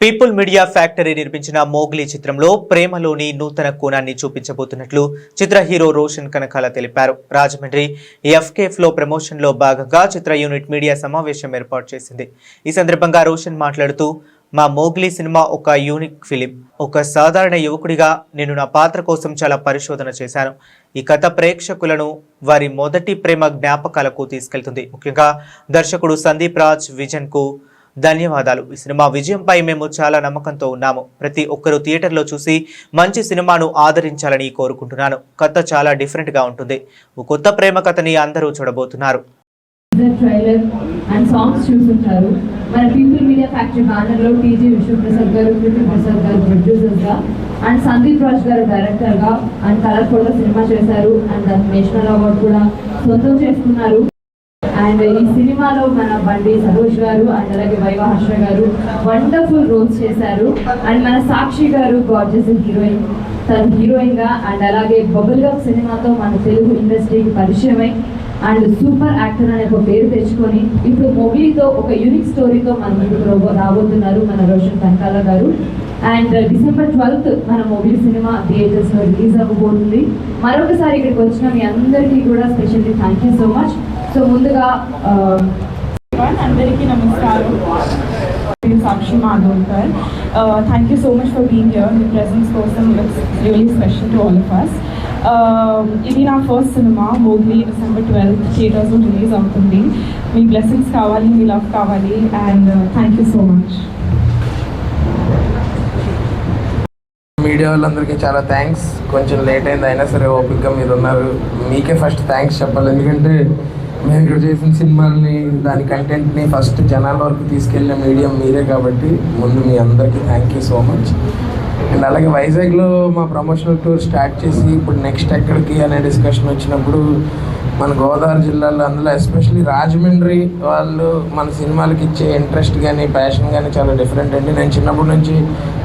People media factory నిర్మించిన మోగ్లీ చిత్రంలో ప్రేమలోని నూతన కోణాన్ని చూపించబోతున్నట్లు చిత్ర హీరో రోషన్ కనకాల తెలిపారు. రాజమండ్రి ఎఫ్కేఫ్లో ప్రమోషన్లో భాగంగా చిత్ర యూనిట్ మీడియా సమావేశం ఏర్పాటు చేసింది. ఈ సందర్భంగా రోషన్ మాట్లాడుతూ మా మోగ్లీ సినిమా ఒక యూనిక్ ఫిలిం. ఒక సాధారణ యువకుడిగా నేను నా పాత్ర కోసం చాలా పరిశోధన చేశాను. ఈ కథ ప్రేక్షకులను వారి మొదటి ప్రేమ జ్ఞాపకాలకు తీసుకెళ్తుంది. ముఖ్యంగా దర్శకుడు సందీప్ రాజ్ విజన్కు ధన్యవాదాలు. ఈ సినిమా విజయంపై మేము చాలా నమ్మకంతో ఉన్నాము. ప్రతి ఒక్కరూ థియేటర్లో చూసి మంచి సినిమాను ఆదరించాలని కోరుకుంటున్నాను. కథ చాలా డిఫరెంట్గా ఉంటుంది. ఓ కొత్త ప్రేమ కథని అందరూ చూడబోతున్నారు. ట్రైలర్ అండ్ సాంగ్స్ చూస్తుంటారు. మన people media factory banner TG Vishwaprasad garu Prasad garu producers and Sandeep Raj గారు డైరెక్టర్గా అండ్ కలర్ఫుల్గా సినిమా చేశారు. అండ్ దానికి నేషనల్ అవార్డు కూడా సొంతం చేసుకున్నారు. అండ్ ఈ సినిమాలో మన బండి సరోజ్ గారు అండ్ అలాగే వైవా హర్ష గారు వండర్ఫుల్ రోల్స్ చేశారు. అండ్ మన సాక్షి గారు గార్జెస్ హీరోయిన్ తను హీరోయిన్గా అండ్ అలాగే బబుల్ గప్ సినిమాతో మన తెలుగు ఇండస్ట్రీకి పరిచయమై అండ్ సూపర్ యాక్టర్ అనే ఒక పేరు తెచ్చుకొని ఇప్పుడు మొగ్లీతో ఒక యూనిక్ స్టోరీతో మన ముందుకు రాబోతున్నారు మన రోషన్ కంకాల గారు. అండ్ డిసెంబర్ ట్వెల్త్ మన మొగ్లీ సినిమా థియేటర్స్లో రిలీజ్ అవ్వబోతుంది. మరొకసారి ఇక్కడికి వచ్చిన మీ అందరికీ కూడా specially thank you so much so ముందుగా. అందరికీ నమస్కారం. నేను Sakshi Madhavkar thank you so much for being here me presence కోసం it's really special to all of us ఇది నా first cinema Mowgli December twelfth థియేటర్స్లో రిలీజ్ అవుతుంది మీ బ్లెస్సింగ్స్ కావాలి మీ లవ్ కావాలి and thank you so much media వాళ్ళందరికీ చాలా థ్యాంక్స్ కొంచెం లేట్ అయింది అయినా సరే ఓపిక్గా మీరు ఉన్నారు. మీకే ఫస్ట్ థ్యాంక్స్ చెప్పాలి. ఎందుకంటే మేము ఇక్కడ చేసిన సినిమాల్ని దాని కంటెంట్ని ఫస్ట్ జనాల వరకు తీసుకెళ్ళిన మీడియం మీరే కాబట్టి ముందు మీ అందరికీ thank you so much and అలాగే వైజాగ్లో మా ప్రమోషనల్ టూర్ స్టార్ట్ చేసి ఇప్పుడు నెక్స్ట్ ఎక్కడికి అనే డిస్కషన్ వచ్చినప్పుడు మన గోదావరి జిల్లాలో అందులో ఎస్పెషల్లీ రాజమండ్రి వాళ్ళు మన సినిమాలకి ఇచ్చే ఇంట్రెస్ట్ కానీ ప్యాషన్ కానీ చాలా డిఫరెంట్ అండి. నేను చిన్నప్పటి నుంచి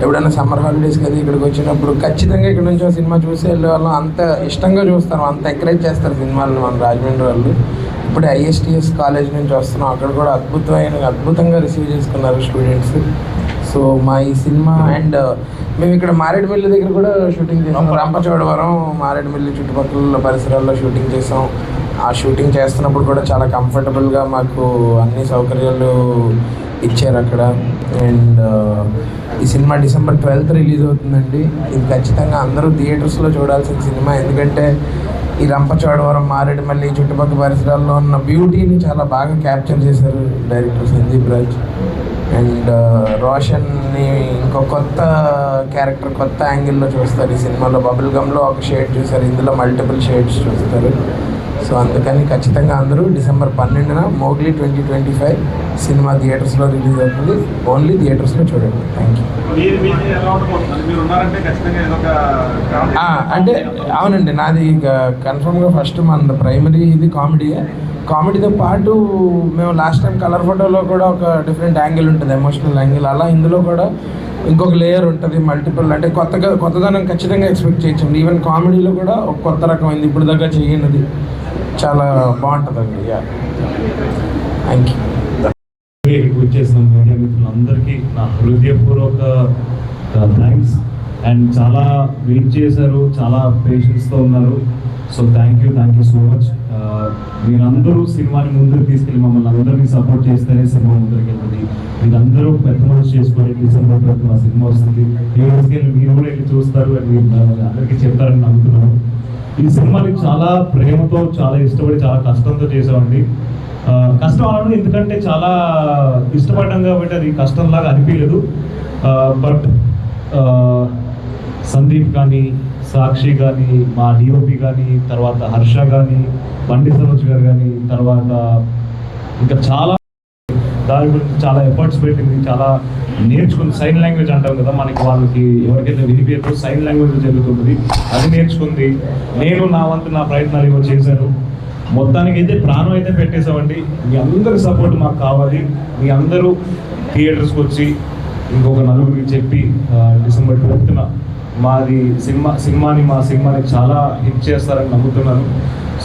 ఎప్పుడైనా సమ్మర్ హాలిడేస్కి అది ఇక్కడికి వచ్చినప్పుడు ఖచ్చితంగా ఇక్కడ నుంచి ఒక సినిమా చూసి వెళ్ళే వాళ్ళం అంత ఇష్టంగా చూస్తాను అంత ఎంకరేజ్ చేస్తారు సినిమాలను మన రాజమండ్రి వాళ్ళు. ఇప్పుడు ఐఎస్టిఎస్ కాలేజ్ నుంచి వస్తున్నాం. అక్కడ కూడా అద్భుతమైన అద్భుతంగా రిసీవ్ చేసుకున్నారు స్టూడెంట్స్ సో మా ఈ సినిమా అండ్ మేము ఇక్కడ మారేడుమిల్లి దగ్గర కూడా షూటింగ్ చేసాం. రంపచోడవరం మారేడుమిల్లి చుట్టుపక్కల పరిసరాల్లో షూటింగ్ చేసాం. ఆ షూటింగ్ చేస్తున్నప్పుడు కూడా చాలా కంఫర్టబుల్గా మాకు అన్ని సౌకర్యాలు ఇచ్చారు అక్కడ. అండ్ ఈ సినిమా డిసెంబర్ ట్వెల్త్ రిలీజ్ అవుతుందండి. ఇది ఖచ్చితంగా అందరూ థియేటర్స్లో చూడాల్సిన సినిమా. ఎందుకంటే ఈ రంపచోడవరం మారేడుమల్లి చుట్టుపక్కల పరిసరాల్లో ఉన్న బ్యూటీని చాలా బాగా క్యాప్చర్ చేశారు డైరెక్టర్ సందీప్ రాజ్. అండ్ రోషన్ని ఇంకో కొత్త క్యారెక్టర్ కొత్త యాంగిల్లో చూస్తారు. ఈ సినిమాలో బబుల్ గమ్లో ఒక షేడ్ చూస్తారు ఇందులో మల్టిపుల్ షేడ్స్ చూస్తారు. సో అందుకని ఖచ్చితంగా అందరూ డిసెంబర్ పన్నెండున Mowgli twenty twenty five cinema థియేటర్స్లో రిలీజ్ అవుతుంది. ఓన్లీ థియేటర్స్లో చూడండి. థ్యాంక్ యూ అంటే అవునండి. నాది కన్ఫర్మ్గా ఫస్ట్ మన ప్రైమరీ ఇది కామెడీ కామెడీతో పాటు మేము లాస్ట్ టైం కలర్ ఫోటోలో కూడా ఒక డిఫరెంట్ యాంగిల్ ఉంటుంది ఎమోషనల్ యాంగిల్ అలా ఇందులో కూడా ఇంకొక లేయర్ ఉంటుంది మల్టిపుల్ అంటే కొత్తగా కొత్తదనం ఖచ్చితంగా ఎక్స్పెక్ట్ చేయొచ్చండి ఈవెన్ కామెడీలో కూడా ఒక కొత్త రకమైంది ఇప్పుడు దాకా చేయనిది చాలా బాగుంటుందండి యా థ్యాంక్ యూ ఇక్కడికి వచ్చేసిన మీడియా మిత్రులందరికీ నా హృదయపూర్వక uh, థ్యాంక్స్ అండ్ చాలా వెయిట్ చేశారు చాలా పేషెన్స్తో ఉన్నారు. So thank you thank you so much మీరందరూ సినిమాని ముందుకు తీసుకెళ్ళి మమ్మల్ని అందరినీ సపోర్ట్ చేస్తేనే సినిమా ముందుకు వెళ్తుంది. మీరందరూ పెద్ద మనసు చేసుకోండి డిసెంబర్ ట్వెల్త్ మా సినిమా వస్తుంది. థియేటర్స్కి వెళ్ళి మీరు కూడా వెళ్ళి చూస్తారు అని మీరు అందరికీ చెప్తారని నమ్ముతున్నాను ఈ సినిమాని చాలా ప్రేమతో చాలా ఇష్టపడి చాలా కష్టంతో చేసామండి కష్టం అనడం ఎందుకంటే చాలా ఇష్టపడ్డాం కాబట్టి అది కష్టంలాగా అనిపించలేదు. బట్ సందీప్ కానీ సాక్షి కానీ మా డిఓపి కానీ తర్వాత హర్ష కానీ బండి సరోజ్ గారు కానీ తర్వాత ఇంకా చాలా దాని గురించి చాలా ఎఫర్ట్స్ పెట్టింది చాలా నేర్చుకుంది సైన్ లాంగ్వేజ్ అంటాం కదా మనకి వాళ్ళకి ఎవరికైతే వినిపించదు సైన్ లాంగ్వేజ్ జరుగుతుంది అది నేర్చుకుంది. నేను నా వంతు నా ప్రయత్నాలు ఇవ్వ చేశాను. మొత్తానికి అయితే ప్రాణం అయితే పెట్టేసామండి మీ అందరి సపోర్ట్ మాకు కావాలి. మీ అందరూ థియేటర్స్కి వచ్చి ఇంకొక నలుగురికి చెప్పి డిసెంబర్ ట్వెల్త్న మాది సినిమా సినిమాని మా సినిమాని చాలా హిట్ చేస్తారని నమ్ముతున్నాను.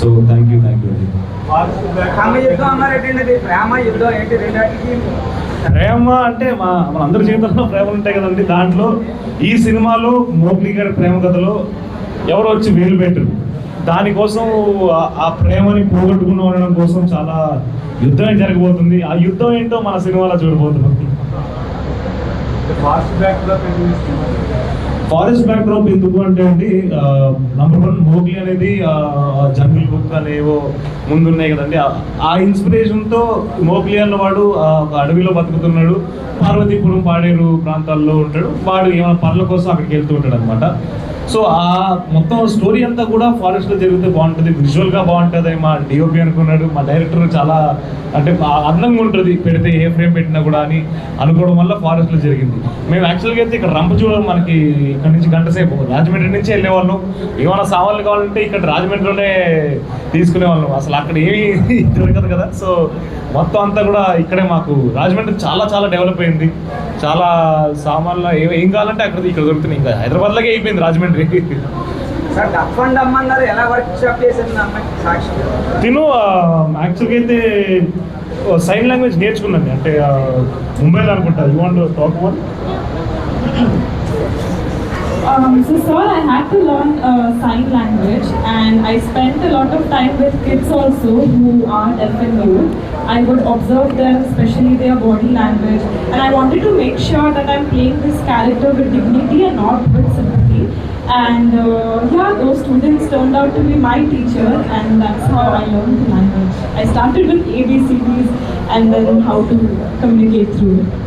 So thank you thank you ప్రేమ యుద్ధం అన్నారు ఏంటండి అది ప్రేమ యుద్ధం ఏంటి? రెండాటికి ప్రేమ అంటే మా మనందరి జీవితంలో ప్రేమలు ఉంటాయి కదండి. దాంట్లో ఈ సినిమాలో మోగ్లీ గారి ప్రేమ కథలో ఎవరు వచ్చి వేలు పెట్టరు. దానికోసం ఆ- ప్రేమని పోగొట్టుకుని ఉండడం కోసం చాలా యుద్ధం జరగబోతుంది. ఆ యుద్ధం ఏంటో మన సినిమాలో చూడబోతున్నాం. ఫాస్ట్ బ్యాక్ కూడా ఫారెస్ట్ బ్యాక్ డ్రాప్ ఎందుకు అంటే అండి నంబర్ వన్ మోగ్లీ అనేది జంగిల్ బుక్ అనేవో ముందున్నాయి కదండి. ఆ- ఆ ఇన్స్పిరేషన్తో మోగ్లీ అన్నవాడు ఒక అడవిలో బతుకుతున్నాడు. పార్వతీపురం పాడేరు ప్రాంతాల్లో ఉంటాడు. వాడు ఏమైనా పనుల కోసం అక్కడికి వెళ్తూ ఉంటాడు అనమాట సో ఆ మొత్తం స్టోరీ అంతా కూడా ఫారెస్ట్లో జరిగితే బాగుంటుంది. విజువల్గా బాగుంటుంది. మా డిఓపి అనుకున్నాడు. మా డైరెక్టర్ చాలా అంటే అందంగా ఉంటుంది. పెడితే ఏ ఫ్రేమ్ పెట్టినా కూడా అని అనుకోవడం వల్ల ఫారెస్ట్లో జరిగింది. మేము యాక్చువల్గా అయితే ఇక్కడ రంపచూడ మనకి ఇక్కడ నుంచి గంట సేపు రాజమండ్రి నుంచి వెళ్ళేవాళ్ళం. ఏమైనా సామాన్లు కావాలంటే ఇక్కడ రాజమండ్రిలోనే తీసుకునే వాళ్ళం. అసలు అక్కడ ఏమీ దొరకదు కదా. సో మొత్తం అంతా కూడా ఇక్కడే మాకు రాజమండ్రి చాలా చాలా డెవలప్ అయింది. చాలా సామాన్లు ఏం కావాలంటే అక్కడ ఇక్కడ దొరుకుతున్నాయి. ఇంకా హైదరాబాద్లోకి అయిపోయింది రాజమండ్రి. తిను యాక్చువల్గా అయితే సైన్ లాంగ్వేజ్ నేర్చుకున్నాను అంటే ముంబైలో అనుకుంటా you want talk one Um, so, sir, I had to learn uh, sign language, and I spent a lot of time with kids also who are deaf and mute. I would observe them, especially their body language, and I wanted to make sure that I'm playing this character with dignity and not with sympathy. And uh, yeah, those students turned out to be my teacher, and that's how I learned the language. I started with ABCDs and then how to communicate through it.